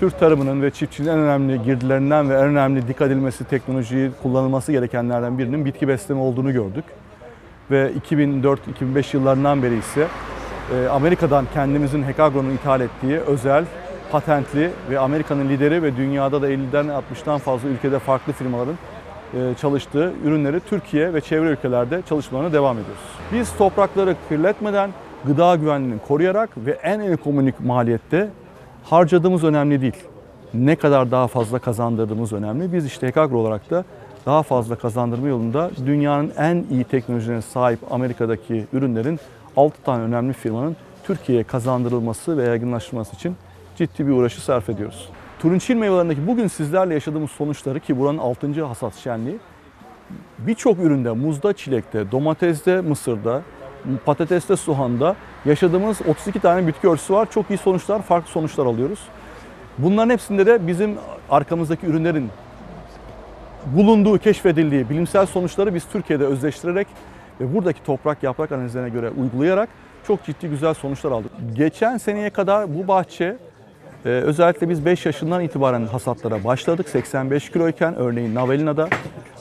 Türk tarımının ve çiftçiliğin en önemli girdilerinden ve en önemli dikkat edilmesi, teknolojiyi kullanılması gerekenlerden birinin bitki besleme olduğunu gördük. Ve 2004-2005 yıllarından beri ise e, Amerika'dan kendimizin Hekagon'un ithal ettiği özel, patentli ve Amerika'nın lideri ve dünyada da 50'den 60'tan fazla ülkede farklı firmaların e, çalıştığı ürünleri Türkiye ve çevre ülkelerde çalışmalarına devam ediyoruz. Biz toprakları kirletmeden gıda güvenliğini koruyarak ve en ekonomik maliyette harcadığımız önemli değil. Ne kadar daha fazla kazandırdığımız önemli. Biz işte Hekagro olarak da daha fazla kazandırma yolunda dünyanın en iyi teknolojilerine sahip Amerika'daki ürünlerin 6 tane önemli firmanın Türkiye'ye kazandırılması ve yaygınlaştırılması için ciddi bir uğraşı sarf ediyoruz. Turunçgil meyvelerindeki bugün sizlerle yaşadığımız sonuçları ki buranın 6. hasat şenliği birçok üründe, muzda, çilekte, domateste, mısırda, patateste, soğanda yaşadığımız 32 tane bitki örtüsü var. Çok iyi sonuçlar, farklı sonuçlar alıyoruz. Bunların hepsinde de bizim arkamızdaki ürünlerin bulunduğu, keşfedildiği bilimsel sonuçları biz Türkiye'de özleştirerek ve buradaki toprak yaprak analizlerine göre uygulayarak çok ciddi güzel sonuçlar aldık. Geçen seneye kadar bu bahçe ee, özellikle biz 5 yaşından itibaren hasatlara başladık. 85 kiloyken örneğin Navelina'da,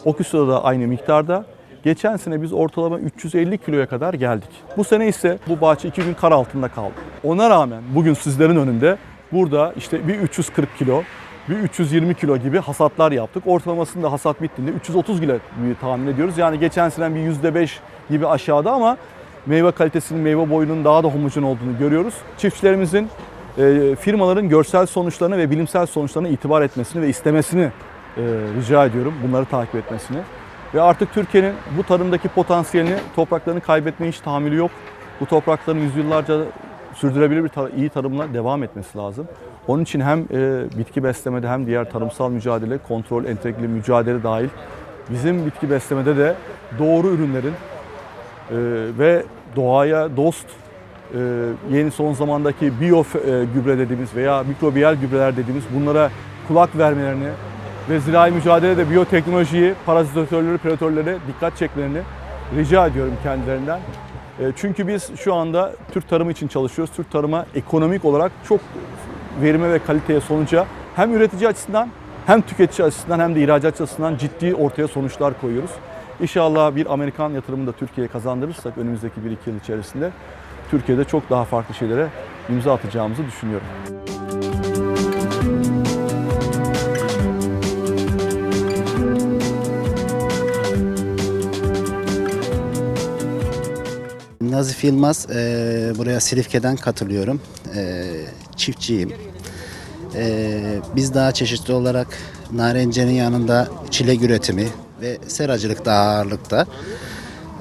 Okusu'da da aynı miktarda. Geçen sene biz ortalama 350 kiloya kadar geldik. Bu sene ise bu bahçe 2 gün kar altında kaldı. Ona rağmen bugün sizlerin önünde burada işte bir 340 kilo, bir 320 kilo gibi hasatlar yaptık. Ortalamasında hasat bittiğinde 330 kilo tahmin ediyoruz. Yani geçen sene bir %5 gibi aşağıda ama meyve kalitesinin, meyve boyunun daha da homojen olduğunu görüyoruz. Çiftçilerimizin e, firmaların görsel sonuçlarına ve bilimsel sonuçlarına itibar etmesini ve istemesini e, rica ediyorum. Bunları takip etmesini. Ve artık Türkiye'nin bu tarımdaki potansiyelini, topraklarını kaybetmeye hiç tahammülü yok. Bu toprakların yüzyıllarca sürdürülebilir bir tar- iyi tarımla devam etmesi lazım. Onun için hem e, bitki beslemede hem diğer tarımsal mücadele, kontrol, entegreli mücadele dahil bizim bitki beslemede de doğru ürünlerin e, ve doğaya dost e, yeni son zamandaki biyo e, gübre dediğimiz veya mikrobiyal gübreler dediğimiz bunlara kulak vermelerini ve zirai mücadelede biyoteknolojiyi, parazitörleri, predatörlere dikkat çekmelerini rica ediyorum kendilerinden. E, Çünkü biz şu anda Türk tarımı için çalışıyoruz. Türk tarıma ekonomik olarak çok verime ve kaliteye sonuca hem üretici açısından hem tüketici açısından hem de ihracat açısından ciddi ortaya sonuçlar koyuyoruz. İnşallah bir Amerikan yatırımını da Türkiye'ye kazandırırsak önümüzdeki 1-2 yıl içerisinde Türkiye'de çok daha farklı şeylere imza atacağımızı düşünüyorum. Nazif Yılmaz, eee, buraya Silifke'den katılıyorum. Eee, çiftçiyim. Eee, biz daha çeşitli olarak narencenin yanında çilek üretimi ve seracılık daha ağırlıkta.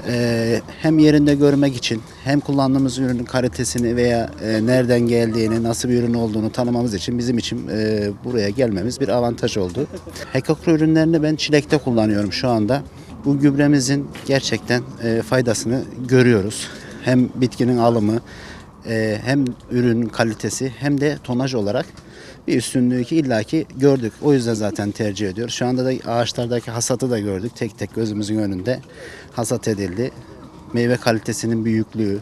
Eee, hem yerinde görmek için hem kullandığımız ürünün kalitesini veya eee, nereden geldiğini, nasıl bir ürün olduğunu tanımamız için bizim için eee, buraya gelmemiz bir avantaj oldu. Hekokro ürünlerini ben çilekte kullanıyorum şu anda. Bu gübremizin gerçekten eee, faydasını görüyoruz. Hem bitkinin alımı, eee, hem ürünün kalitesi hem de tonaj olarak bir üstünlüğü ki illaki gördük. O yüzden zaten tercih ediyoruz. Şu anda da ağaçlardaki hasatı da gördük. Tek tek gözümüzün önünde hasat edildi. Meyve kalitesinin büyüklüğü,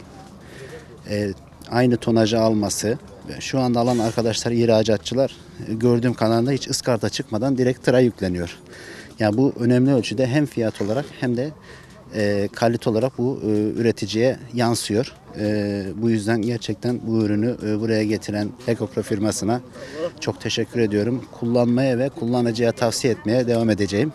e, aynı tonajı alması. Şu anda alan arkadaşlar ihracatçılar e, gördüğüm kadarıyla hiç ıskarta çıkmadan direkt tıra yükleniyor. Yani bu önemli ölçüde hem fiyat olarak hem de e, kalite olarak bu e, üreticiye yansıyor. E, bu yüzden gerçekten bu ürünü e, buraya getiren Ekopro firmasına çok teşekkür ediyorum. Kullanmaya ve kullanıcıya tavsiye etmeye devam edeceğim.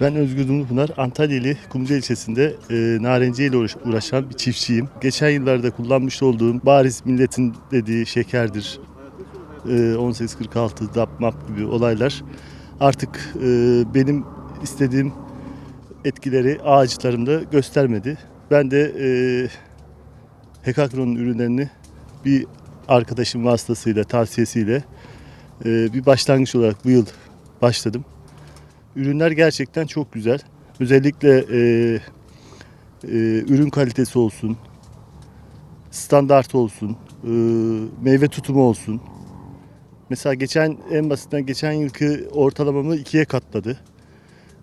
Ben Özgür Dumlupınar, Antalya'lı Kumcu ilçesinde e, narenciye ile uğraş- uğraşan bir çiftçiyim. Geçen yıllarda kullanmış olduğum bariz milletin dediği şekerdir, 1846, DAP, MAP gibi olaylar artık e, benim istediğim etkileri ağaçlarımda göstermedi. Ben de e, Hekakron'un ürünlerini bir arkadaşım vasıtasıyla, tavsiyesiyle e, bir başlangıç olarak bu yıl başladım. Ürünler gerçekten çok güzel. Özellikle e, e, ürün kalitesi olsun, standart olsun, e, meyve tutumu olsun. Mesela geçen en basitinden geçen yılki ortalamamı ikiye katladı.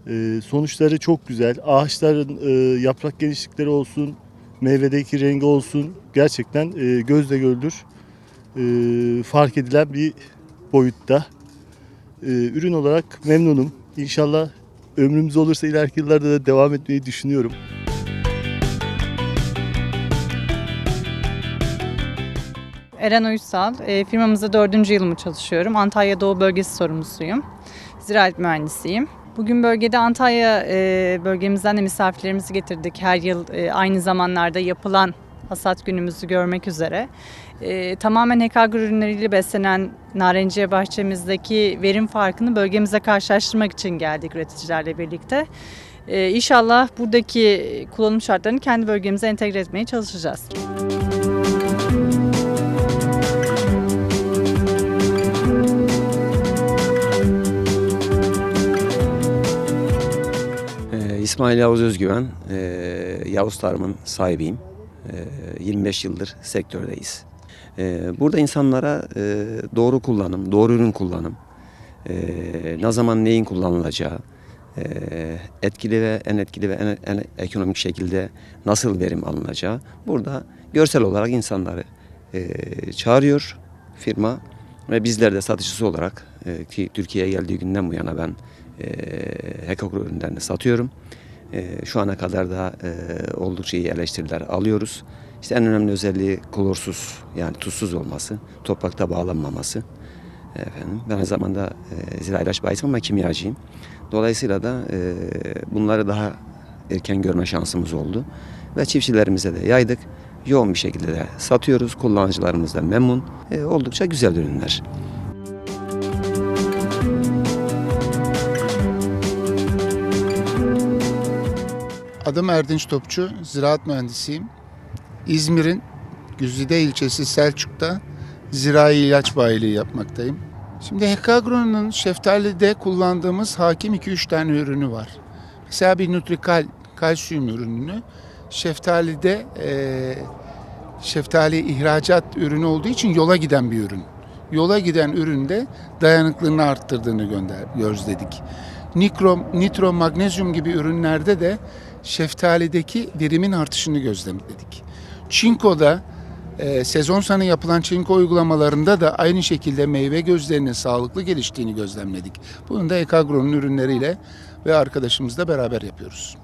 E, sonuçları çok güzel. Ağaçların e, yaprak genişlikleri olsun, meyvedeki rengi olsun gerçekten e, gözle görülür. E, fark edilen bir boyutta. E, ürün olarak memnunum. İnşallah ömrümüz olursa ileriki yıllarda da devam etmeyi düşünüyorum. Eren Uysal, e, firmamızda dördüncü yılımı çalışıyorum. Antalya Doğu Bölgesi sorumlusuyum. Ziraat mühendisiyim. Bugün bölgede Antalya e, bölgemizden de misafirlerimizi getirdik. Her yıl e, aynı zamanlarda yapılan hasat günümüzü görmek üzere. E, tamamen Hekagro ürünleriyle beslenen narenciye bahçemizdeki verim farkını bölgemize karşılaştırmak için geldik üreticilerle birlikte. E, inşallah buradaki kullanım şartlarını kendi bölgemize entegre etmeye çalışacağız. Ee, İsmail Yavuz Özgüven, ee, Yavuz Tarım'ın sahibiyim. Ee, 25 yıldır sektördeyiz. Ee, burada insanlara ee, doğru kullanım, doğru ürün kullanım, ee, ne zaman neyin kullanılacağı, ee, etkili ve en etkili ve en, en ekonomik şekilde nasıl verim alınacağı burada görsel olarak insanları ee, çağırıyor firma ve bizler de satıcısı olarak ee, ki Türkiye'ye geldiği günden bu yana ben e, Hekagro ürünlerini satıyorum. E, şu ana kadar da e, oldukça iyi eleştiriler alıyoruz. İşte en önemli özelliği klorsuz yani tuzsuz olması, toprakta bağlanmaması. Efendim, ben aynı zamanda e, zira ilaç bayisiyim ama kimyacıyım. Dolayısıyla da e, bunları daha erken görme şansımız oldu. Ve çiftçilerimize de yaydık. Yoğun bir şekilde de satıyoruz. Kullanıcılarımız da memnun. E, oldukça güzel ürünler. Adım Erdinç Topçu, ziraat mühendisiyim. İzmir'in Güzide ilçesi Selçuk'ta zirai ilaç bayiliği yapmaktayım. Şimdi Hekagro'nun şeftalide kullandığımız hakim 2-3 tane ürünü var. Mesela bir Nutrikal kalsiyum ürününü şeftalide eee şeftali ihracat ürünü olduğu için yola giden bir ürün. Yola giden üründe dayanıklılığını arttırdığını gönder, gözledik. Nikro, nitro, magnezyum gibi ürünlerde de şeftalideki verimin artışını gözlemledik. Çinko'da e, sezon sonu yapılan çinko uygulamalarında da aynı şekilde meyve gözlerinin sağlıklı geliştiğini gözlemledik. Bunu da Ekagro'nun ürünleriyle ve arkadaşımızla beraber yapıyoruz.